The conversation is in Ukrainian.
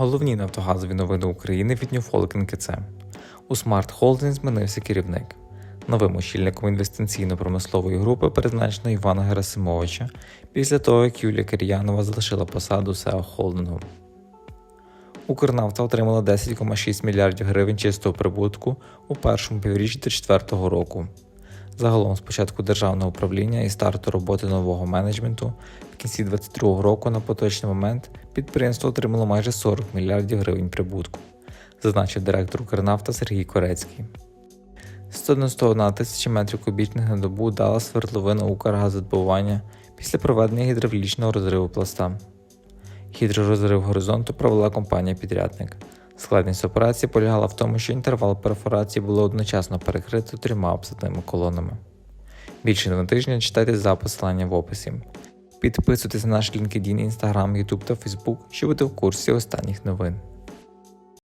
Головні нафтогазові новини України від Newfolk НКЦ. У Smart Holding змінився керівник. Новим очільником інвестиційно-промислової групи призначено Івана Герасимовича після того, як Юлія Кир'янова залишила посаду СЕО холдингу. Укрнафта отримала 10,6 мільярдів гривень чистого прибутку у першому півріччі 2024 року. Загалом з початку державного управління і старту роботи нового менеджменту в кінці 2022 року на поточний момент підприємство отримало майже 40 мільярдів гривень прибутку, зазначив директор Укрнафта Сергій Корецький. 191 тисяча метрів кубічних на добу дала свердловина Укргазодобування після проведення гідравлічного розриву пласта. Гідророзрив горизонту провела компанія-підрядник. Складність операції полягала в тому, що інтервал перфорації було одночасно перекрито трьома обсадними колонами. Більше на тижня читайте за посилання в описі. Підписуйтесь на наш LinkedIn, Instagram, YouTube та Facebook, щоб бути в курсі останніх новин.